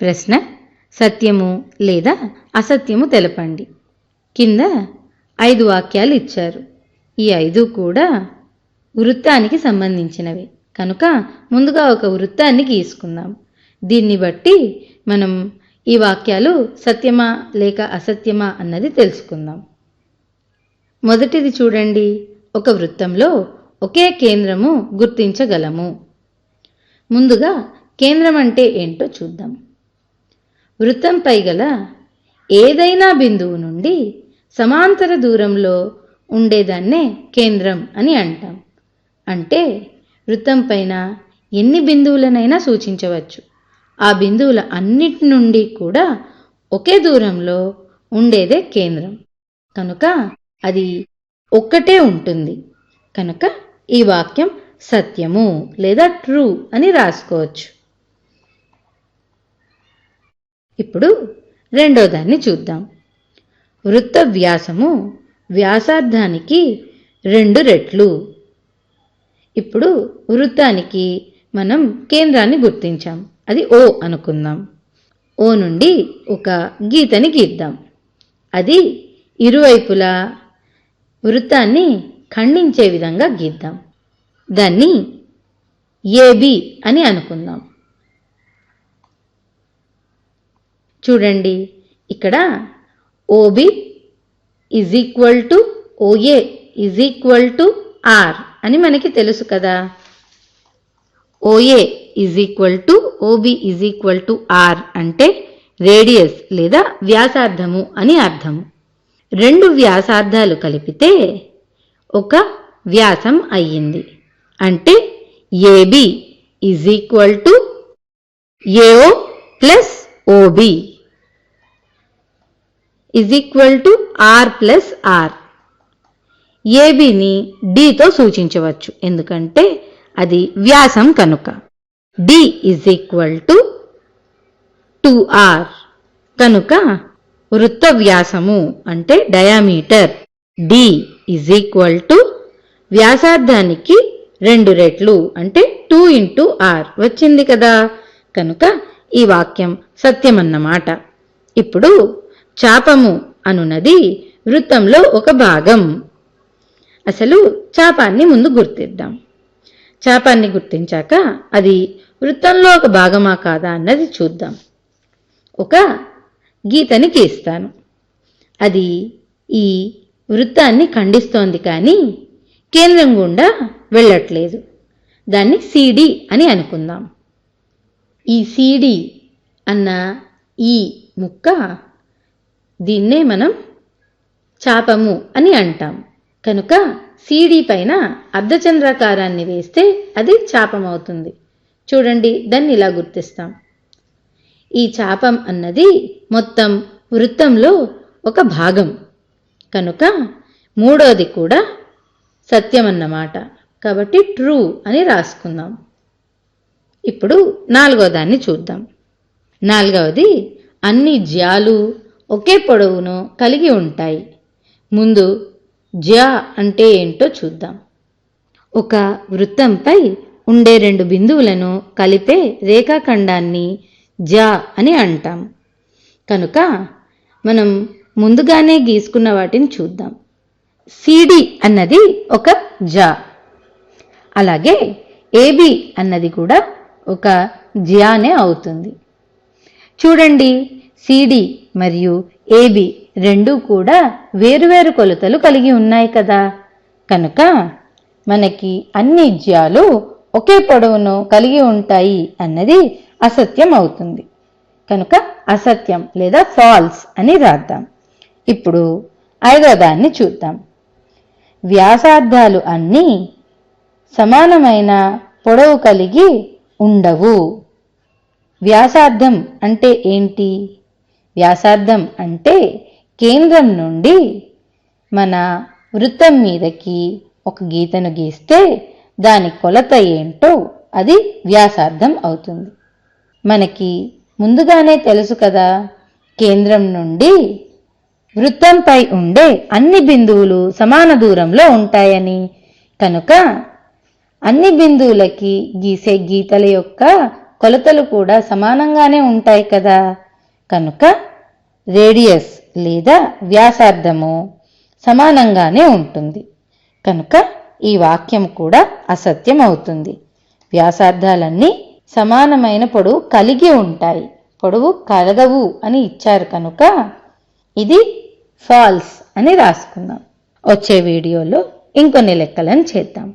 ప్రశ్న సత్యము లేదా అసత్యము తెలపండి. కింద ఐదు వాక్యాలు ఇచ్చారు. ఈ ఐదు కూడా వృత్తానికి సంబంధించినవి. కనుక ముందుగా ఒక వృత్తాన్ని గీసుకుందాం. దీన్ని బట్టి మనం ఈ వాక్యాలు సత్యమా లేక అసత్యమా అన్నది తెలుసుకుందాం. మొదటిది చూడండి. ఒక వృత్తంలో ఒకే కేంద్రము గుర్తించగలము. ముందుగా కేంద్రం అంటే ఏంటో చూద్దాం. వృత్తంపై గల ఏదైనా బిందువు నుండి సమాంతర దూరంలో ఉండేదాన్నే కేంద్రం అని అంటాం. అంటే వృత్తం పైన ఎన్ని బిందువులనైనా సూచించవచ్చు. ఆ బిందువుల అన్నిటి నుండి కూడా ఒకే దూరంలో ఉండేదే కేంద్రం. కనుక అది ఒక్కటే ఉంటుంది. కనుక ఈ వాక్యం సత్యము లేదా ట్రూ అని రాసుకోవచ్చు. ఇప్పుడు రెండో దాన్ని చూద్దాం. వృత్త వ్యాసము వ్యాసార్థానికి రెండు రెట్లు. ఇప్పుడు వృత్తానికి మనం కేంద్రాన్ని గుర్తించాం. అది ఓ అనుకుందాం. ఓ నుండి ఒక గీతని గీద్దాం. అది ఇరువైపులా వృత్తాన్ని ఖండించే విధంగా గీద్దాం. దాన్ని ఏబి అని అనుకుందాం. చూడండి. ఇక్కడ OB is equal to OA is equal to R అని మనకి తెలుసు కదా. OA is equal to OB is equal to R అంటే రేడియస్ లేదా వ్యాసార్థము అని అర్థము. రెండు వ్యాసార్థాలు కలిపితే ఒక వ్యాసం అయ్యింది. అంటే AB is equal to AO plus OB is equal to R plus R ఏబిని డితో సూచించవచ్చు. ఎందుకంటే అది వ్యాసం కనుక. D is equal to two R కనుక వృత్త వ్యాసము అంటే diameter. D is equal to వ్యాసార్థానికి రెండు రెట్లు అంటే టూ ఇంటూ ఆర్ వచ్చింది కదా. కనుక ఈ వాక్యం సత్యమన్నమాట ఇప్పుడు చాపము అనునది వృత్తంలో ఒక భాగం. అసలు చాపాన్ని ముందు గుర్తిద్దాం. చాపాన్ని గుర్తించాక అది వృత్తంలో ఒక భాగమా కాదా అన్నది చూద్దాం. ఒక గీతని గీస్తాను. అది ఈ వృత్తాన్ని ఖండిస్తోంది కానీ కేంద్రం గుండా వెళ్ళట్లేదు. దాన్ని సిడి అని అనుకుందాం. ఈ సీడి అన్న ఈ ముక్క దీన్నే మనం చాపము అని అంటాం. కనుక సీడీ పైన అర్ధచంద్రాకారాన్ని వేస్తే అది చాపం అవుతుంది చూడండి దాన్ని ఇలా గుర్తిస్తాం. ఈ చాపం అన్నది మొత్తం వృత్తంలో ఒక భాగం. కనుక మూడోది కూడా సత్యం అన్నమాట కాబట్టి ట్రూ అని రాసుకుందాం. ఇప్పుడు నాలుగో దాన్ని చూద్దాం. నాలుగవది అన్ని జ్యాలు ఒకే పొడవును కలిగి ఉంటాయి. ముందు జ్యా అంటే ఏంటో చూద్దాం. ఒక వృత్తంపై ఉండే రెండు బిందువులను కలిపే రేఖాఖండాన్ని జా అని అంటాం. కనుక మనం ముందుగానే గీసుకున్న వాటిని చూద్దాం. సిడి అన్నది ఒక జా అలాగే ఏబి అన్నది కూడా ఒక జియానే అవుతుంది. చూడండి సిడి మరియు ఏబి రెండూ కూడా వేరువేరు కొలతలు కలిగి ఉన్నాయి కదా. కనుక మనకి అన్ని జ్యాలు ఒకే పొడవును కలిగి ఉంటాయి అన్నది అసత్యం అవుతుంది. కనుక అసత్యం లేదా ఫాల్స్ అని రాద్దాం. ఇప్పుడు ఐదో దాన్ని చూద్దాం. వ్యాసార్థాలు అన్నీ సమానమైన పొడవు కలిగి ఉండవు. వ్యాసార్థం అంటే ఏంటి? వ్యాసార్థం అంటే కేంద్రం నుండి మన వృత్తం మీదకి ఒక గీతను గీస్తే దాని కొలత ఏంటో అది వ్యాసార్థం అవుతుంది. మనకి ముందుగానే తెలుసు కదా కేంద్రం నుండి వృత్తంపై ఉండే అన్ని బిందువులు సమాన దూరంలో ఉంటాయని. కనుక అన్ని బిందువులకి గీసే గీతల యొక్క కొలతలు కూడా సమానంగానే ఉంటాయి కదా. కనుక రేడియస్ లేదా వ్యాసార్థము సమానంగానే ఉంటుంది. కనుక ఈ వాక్యం కూడా అసత్యం అవుతుంది వ్యాసార్థాలన్నీ సమానమైన పొడవు కలిగి ఉంటాయి. పొడవు కలగవు అని ఇచ్చారు కనుక ఇది ఫాల్స్ అని రాసుకుందాం. వచ్చే వీడియోలో ఇంకొన్ని లెక్కలను చేద్దాం.